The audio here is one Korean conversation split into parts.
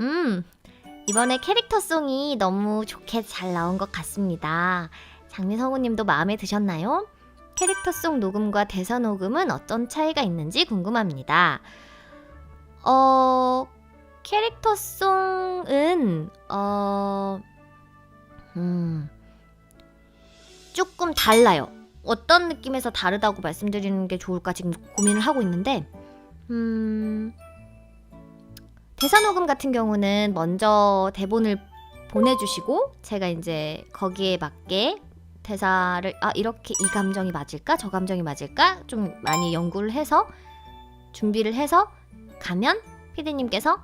음, 이번에 캐릭터송이 너무 좋게 잘 나온 것 같습니다. 장미성우님도 마음에 드셨나요? 캐릭터송 녹음과 대사 녹음은 어떤 차이가 있는지 궁금합니다. 어, 캐릭터송은, 어, 음, 조금 달라요. 어떤 느낌에서 다르다고 말씀드리는 게 좋을까 지금 고민을 하고 있는데, 음, 대사 녹음 같은 경우는 먼저 대본을 보내주시고 제가 이제 거기에 맞게 대사를 아 이렇게 이 감정이 맞을까 저 감정이 맞을까 좀 많이 연구를 해서 준비를 해서 가면 피디님께서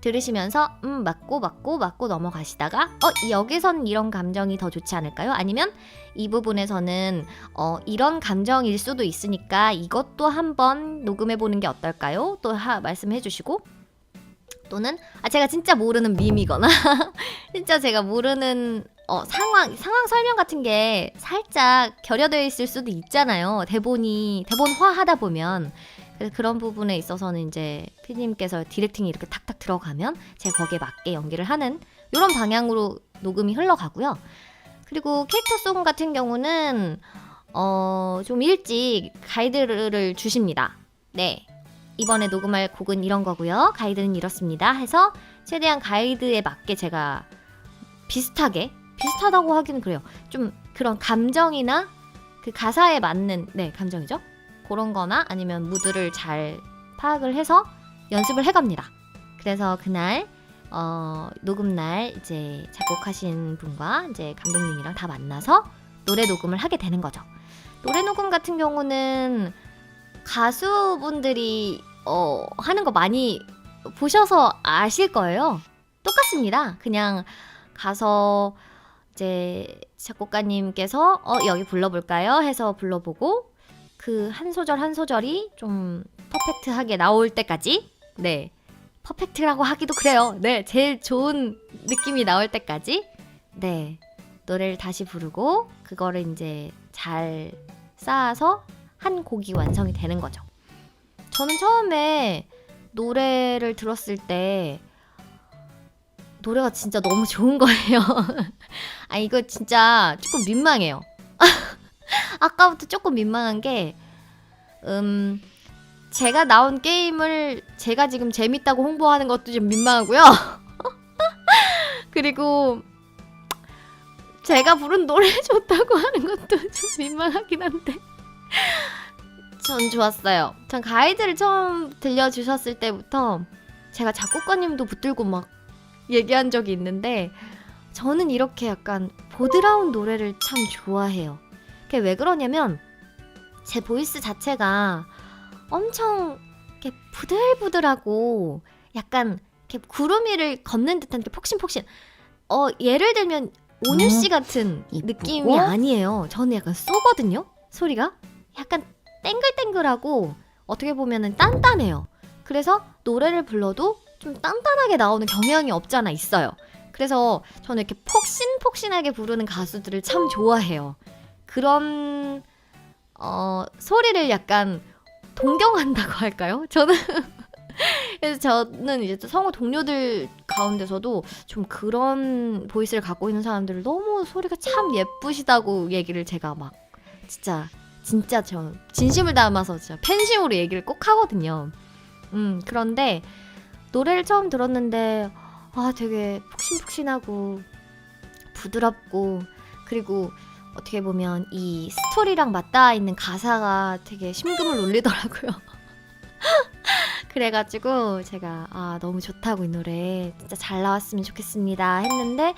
들으시면서 음 맞고 맞고 맞고 넘어가시다가 어 이- 여기선 이런 감정이 더 좋지 않을까요? 아니면 이 부분에서는 어 이런 감정일 수도 있으니까 이것도 한번 녹음해 보는 게 어떨까요? 또 하, 말씀해 주시고 또는 아 제가 진짜 모르는 밈이거나 진짜 제가 모르는 어 상황 상황 설명 같은 게 살짝 결여되어 있을 수도 있잖아요. 대본이 대본화 하다 보면 그래서 그런 부분에 있어서는 이제 피디님께서 디렉팅이 이렇게 탁탁 들어가면 제가 거기에 맞게 연기를 하는 이런 방향으로 녹음이 흘러가고요. 그리고 캐릭터 송 같은 경우는 어 좀 일찍 가이드를 주십니다. 네. 이번에 녹음할 곡은 이런 거고요. 가이드는 이렇습니다. 해서 최대한 가이드에 맞게 제가 비슷하게 비슷하다고 하기는 그래요. 좀 그런 감정이나 그 가사에 맞는 네 감정이죠. 그런 거나 아니면 무드를 잘 파악을 해서 연습을 해갑니다. 그래서 그날 어, 녹음 날 이제 작곡하신 분과 이제 감독님이랑 다 만나서 노래 녹음을 하게 되는 거죠. 노래 녹음 같은 경우는 가수분들이 어, 하는 거 많이 보셔서 아실 거예요. 똑같습니다. 그냥 가서 이제 작곡가님께서 어 여기 불러볼까요? 해서 불러보고 그 한 소절 한 소절이 좀 퍼펙트하게 나올 때까지 네 퍼펙트라고 하기도 그래요. 네 제일 좋은 느낌이 나올 때까지 네 노래를 다시 부르고 그거를 이제 잘 쌓아서 한 곡이 완성이 되는 거죠. 저는 처음에 노래를 들었을 때 노래가 진짜 너무 좋은 거예요. 아 이거 진짜 조금 민망해요. 아까부터 조금 민망한 게 음. 제가 나온 게임을 제가 지금 재밌다고 홍보하는 것도 좀 민망하고요. 그리고 제가 부른 노래 좋다고 하는 것도 좀 민망하긴 한데 전 좋았어요. 전 가이드를 처음 들려주셨을 때부터 제가 작곡가님도 붙들고 막 얘기한 적이 있는데 저는 이렇게 약간 보드라운 노래를 참 좋아해요. 그게 왜 그러냐면 제 보이스 자체가 엄청 이렇게 부들부들하고 약간 이렇게 구름 위를 걷는 듯한 이렇게 폭신폭신. 어 예를 들면 온유 씨 같은 이쁘고? 느낌이 아니에요. 저는 약간 쏘거든요. 소리가 약간 땡글땡글하고 어떻게 보면은 단단해요. 그래서 노래를 불러도 좀 단단하게 나오는 경향이 없잖아 있어요. 그래서 저는 이렇게 폭신폭신하게 부르는 가수들을 참 좋아해요. 그런 어, 소리를 약간 동경한다고 할까요? 저는 그래서 저는 이제 또 성우 동료들 가운데서도 좀 그런 보이스를 갖고 있는 사람들을 너무 소리가 참 예쁘시다고 얘기를 제가 막 진짜 진짜 저 진심을 담아서 진짜 팬심으로 얘기를 꼭 하거든요. 음 그런데 노래를 처음 들었는데 아 되게 푹신푹신하고 부드럽고 그리고 어떻게 보면 이 스토리랑 맞닿아 있는 가사가 되게 심금을 울리더라고요. 그래가지고 제가 아 너무 좋다고 이 노래 진짜 잘 나왔으면 좋겠습니다 했는데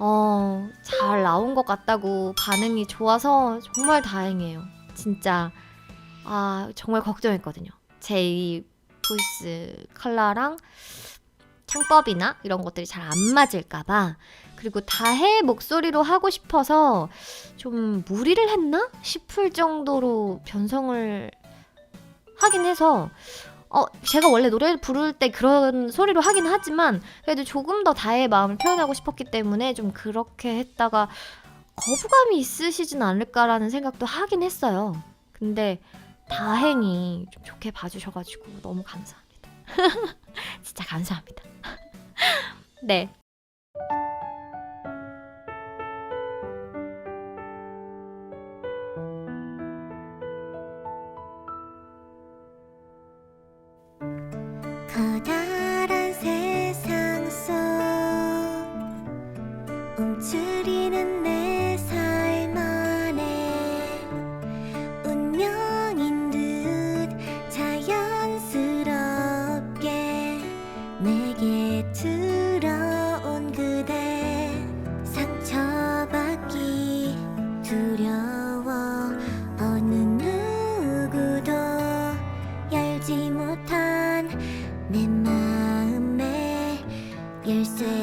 어 잘 나온 것 같다고 반응이 좋아서 정말 다행이에요. 진짜 아 정말 걱정했거든요. 제 이 보이스 컬러랑 창법이나 이런 것들이 잘 안 맞을까봐 그리고 다해 목소리로 하고 싶어서 좀 무리를 했나 싶을 정도로 변성을 하긴 해서 어 제가 원래 노래를 부를 때 그런 소리로 하긴 하지만 그래도 조금 더 다의 마음을 표현하고 싶었기 때문에 좀 그렇게 했다가 거부감이 있으시진 않을까라는 생각도 하긴 했어요. 근데 다행히 좀 좋게 봐주셔가지고 너무 감사합니다. 진짜 감사합니다. 네. 커다 열쇠